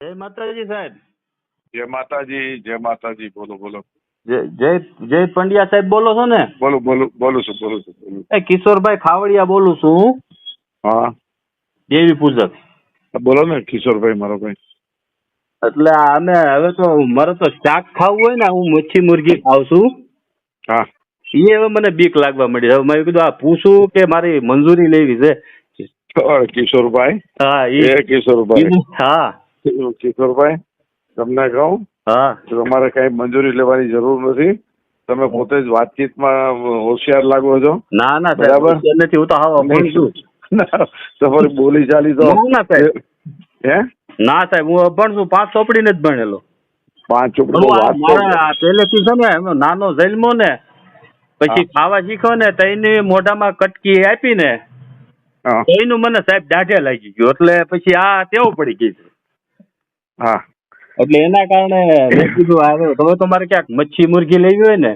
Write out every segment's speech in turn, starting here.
જય માતાજી સાહેબ. જય માતાજી જય માતાજી બોલો બોલો. જય જય પંડ્યા સાહેબ બોલો છો ને? બોલો બોલો બોલું છું બોલું છું બોલું એ કિશોરભાઈ ખાવડિયા બોલું છું હા. દેવી પૂજક. બોલો ને કિશોરભાઈ મારો ભાઈ. એટલે અમે હવે તો મારે તો શાક ખાવું હોય ને હું મચ્છી મુરગી ખાઉં છું. હા. એ હવે મને બીક લાગવા મળી હવે મેં કીધું આ પૂછું કે મારી મંજૂરી લેવી છે? કિશોરભાઈ? હા એ કિશોરભાઈ. હા. કિશોરભાઈ તમને કહું હા. તમારે કઈ મંજૂરી લેવાની જરૂર નથી. તમે પોતે જ વાતચીતમાં હોશિયાર લાગો છો. ના ના બરાબર. નથી હું તો હા અભણ છું. તમારી બોલી ચાલી તો ના, ના, સાહેબ. હે? ના સાહેબ હું અભણ છું પાંચ ચોપડીને જ ભણેલો. પાંચ ચોપડો પહેલેથી છે ને નાનો જન્મો ને પછી ખાવા શીખો ને તઈની મોઢામાં કટકી આપી ને એનું મને સાહેબ દાઢે લાગી ગયું. એટલે પછી આ તેવું પડી ગઈ છે. હા. એટલે એના કારણે મેં કીધું હવે હવે તો મારે ક્યાંક મચ્છી મુરગી લેવી હોય ને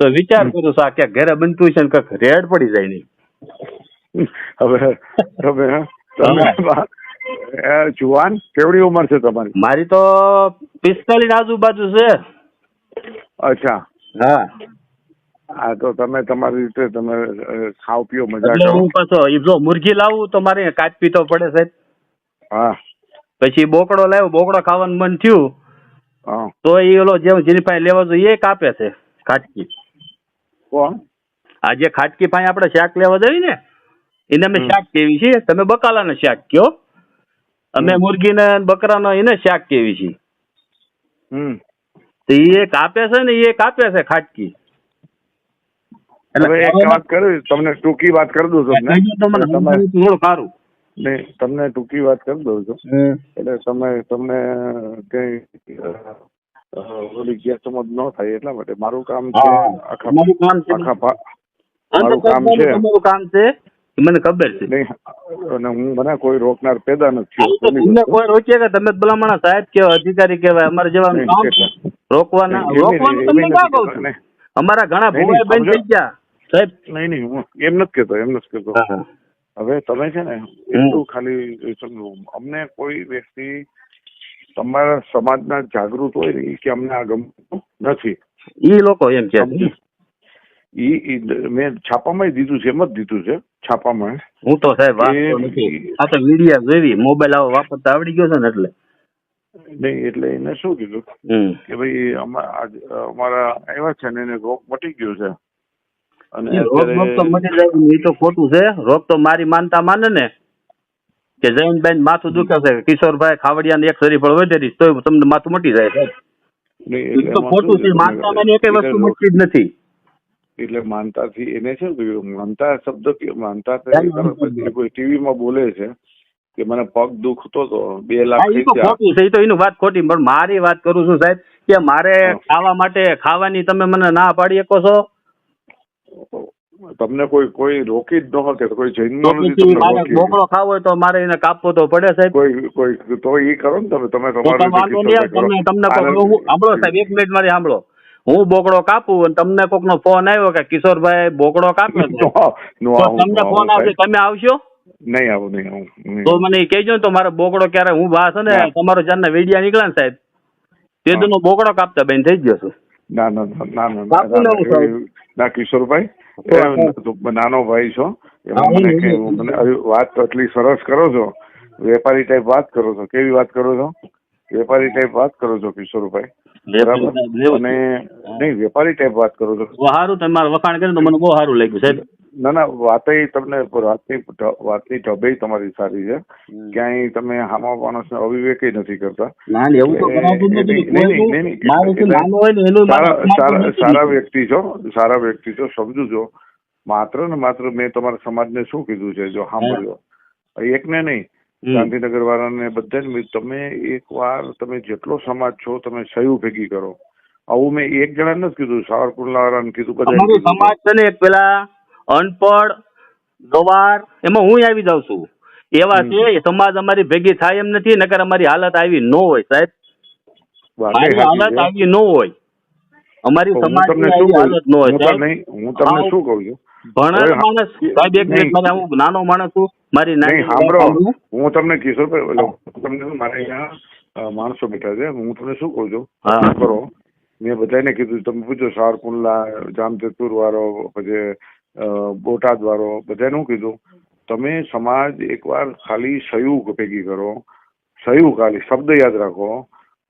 તો વિચાર કરું છું આ ક્યાંક ઘરે બનતું છે ને કંઈક રેડ પડી જાય નહીં હવે તમે તમે જુવાન કેવડી ઉંમર છે તમારી? મારી તો પિસ્તાલીસ આજુબાજુ છે. અચ્છા. હા. હા તો તમે તમારી રીતે તમે ખાવ પીઓ મજા કરો. હું પાછો જો મુરગી લાવું તો મારે કાચપી તો પડે સાહેબ. હા. પછી બોકડો લાવ્યો બોકડો ખાવાનું મન થયું. તો એ ઓલો જેમ જેની પાસે લેવા જોઈએ એ કાપે છે ખાટકી. કોણ? આ જે ખાટકી પાસે આપણે શાક લેવા જઈએ ને એને અમે શાક કેવી છે તમે બકાલાને શાક કયો અમે. મુરગીને બકરાનો એને શાક કેવી છે હમ. તો એ કાપે છે ને એ કાપે છે ખાટકી. એટલે એક વાત કરવી તમને ટૂંકી વાત કરી દઉં છું કહી દો તો મને તમે સમજાવું તો થોડું સારું. નહીં તમને ટૂંકી વાત કરી દઉં છું. એટલે તમે તમને કઈ ઓલી ગેરસમજ ન થાય એટલા માટે મારું કામ છે આખા કામ છે તો મારું કામ છે. તમારું કામ છે? મને ખબર છે. અને હું મને કોઈ રોકનાર પેદા નથી તમને કોઈ રોકે કે તમે ભલામણા સાહેબ કેવા અધિકારી કહેવાય અમારે જવાનું કામ રોકવાના રોકવાનું તમને ક્યાં કહું છું? અમારા ઘણા ભોવાઈ બંધ થઈ ગયા. સાહેબ. નહીં નહીં હું એમ નથી કહેતો એમ નથી કહેતો. હા. હવે તમે છે ને એટલું ખાલી સમજો. અમને કોઈ વ્યક્તિ તમારા સમાજના જાગૃત હોય ને કે અમને આ ગમતું નથી. એ લોકો એમ કે ઈ મેં છાપામાં દીધું છે એમ જ દીધું છે છાપામાં. હું તો સાહેબ આ તો વીડિયો જોઈ મોબાઈલ આવો વાપરતા આવડી ગયો છે ને એટલે. નહીં એટલે એને શું કીધું? કે ભાઈ અમા- અમારા આવ્યા છે ને એને રોગ મટી ગયો છે. અને રોગ તો મટી જાય ને એ તો ખોટું છે. રોગ તો મારી માનતા માને ને કે જૈનબેન માથું દુખે છે. કિશોરભાઈ ખાવડિયાને એક શરીફળ વધેરી તો તમને માથું મટી જાય તો ખોટું છે. છે માનતા થી એકેય વસ્તુ મટતી જ નથી. એટલે માનતાથી એને શું કહ્યું માનતા શબ્દ કે માનતા કોઈ ટીવી ટીવીમાં બોલે છે કે મને પગ દુખતો તો બે લાખ. ખોટું છે. એ તો એનું વાત ખોટી પણ મારી વાત કરું છું સાહેબ કે મારે ખાવા માટે ખાવાની તમે મને ના પાડી શકો છો? તમને કોઈ કોઈ રોકી જ ન શકે કોઈ રોકી. ઢોકળો ખાવો હોય તો મારે એને કાપવો તો પડે સાહેબ. કોઈ કોઈ તો એ કરો ને તમે તમે તમને તમને સાંભળો સાહેબ એક મિનિટ મારી સાંભળો. હું બોકડો કાપું અને તમને કોક નો ફોન આવ્યો કે કિશોરભાઈ બોકડો કાપે તમને ફોન આવું આવશે તમે આવશો? નહીં આવું નહીં આવું તો મને કહેજો ને તો મારો બોકડો ક્યારે હું છે ને તમારો જ્યારના વેડિયા નીકળે ને સાહેબ. તે બોકડો કાપતા બેન થઈ ગયો છું ના ના ના ના ના, કિશોરભાઈ તો એ તું નાનો ભાઈ છો એમાં મને મને વાત આટલી સરસ કરો છો વેપારી ટાઈપ વાત કરો છો કેવી વાત કરો છો? વેપારી ટાઈપ વાત કરો છો કિશોરભાઈ? બરાબર? અને નહીં વેપારી ટાઈપ વાત કરો છો. સારું તમે મારું વખાણ કર્યું તો મને બહુ સારું લાગ્યું સાહેબ. ના ના વાતે તમને વાતની વાતની ઢબે તમારી સારી છે. ક્યાંય તમે હામા અવિવેકે નથી કરતા. ને જ નથી. મારે સારા વ્યક્તિ છો સારા વ્યક્તિ છો સમજુ છો. માત્ર ને માત્ર મેં તમારા સમાજને શું કીધું છે જો સાંભળ્યો. એકને નહીં. ગાંધીનગર વાળાને બધાને જ તમે એક વાર તમે જેટલો સમાજ છો તમે સહયું ભેગી કરો. આવું મેં એક જણા નથી કીધું સાવરકુંડલા વાળાને કીધું. બધા સમાજ છે ને પેલા અનપઢ ગવાર એમાં હું આવી જાઉં છું. એવા છે સમાજ અમારી ભેગી થાય એમ નથી નકર અમારી હાલત આવી ન હોય સાહેબ. હાલત આવી ન હોય. અમારી સમાજ હાલત ન હોય હું તમને શું કહું છું? ભણેલ હવે- માણસ સાહેબ એક મિનિટ નહીં. હું નાનો માણસ છું મારી નહીં સાંભળો હું તમને કિશોરભાઈ તમને મારે અહીંયા માણસો બેઠા છે હું તમને શું કહું છું. કરો. મેં બધાને કીધું તમે પૂછો સારકુંડલા જામજતુર વાળો પછી બોટાદ વાળો બધાને હું કીધું? તમે સમાજ એકવાર ખાલી સહયોગ ભેગી કરો સહયોગ ખાલી શબ્દ યાદ રાખો.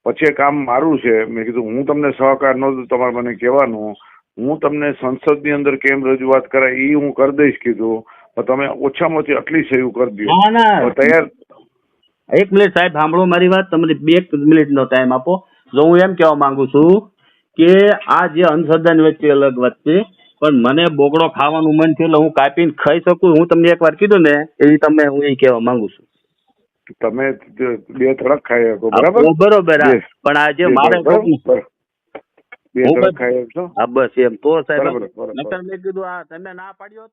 પછી કામ મારું છે મેં કીધું હું તમને સહકાર નહોતું તમારે મને કહેવાનું. હું તમને સંસદની અંદર કેમ રજૂઆત કરાય એ હું કરી દઈશ કીધું. પણ તમે ઓછામાં ઓછી આટલી સહયોગ કરી દો ના ના. તૈયાર એક મિનિટ સાહેબ સાંભળો મારી વાત તમને બે મિનિટનો ટાઈમ આપો. જો હું એમ કહેવા માંગુ છું કે આ જે અંધશ્રદ્ધા વચ્ચે અલગ વાત છે પણ મને બોગડો ખાવાનું મન થયું એટલે હું કાપીને ખાઈ શકું. હું તમને એકવાર કીધું ને એવી તમે હું એ કહેવા માંગુ છું. તમે બે ત્રણ ખાઈ શકો બરાબર? બરોબર પણ આ જે મારે બે બસ- ખાઈ હા બસ એમ. તો સાહેબ. નકર મેં કીધું આ તમે ના પાડ્યો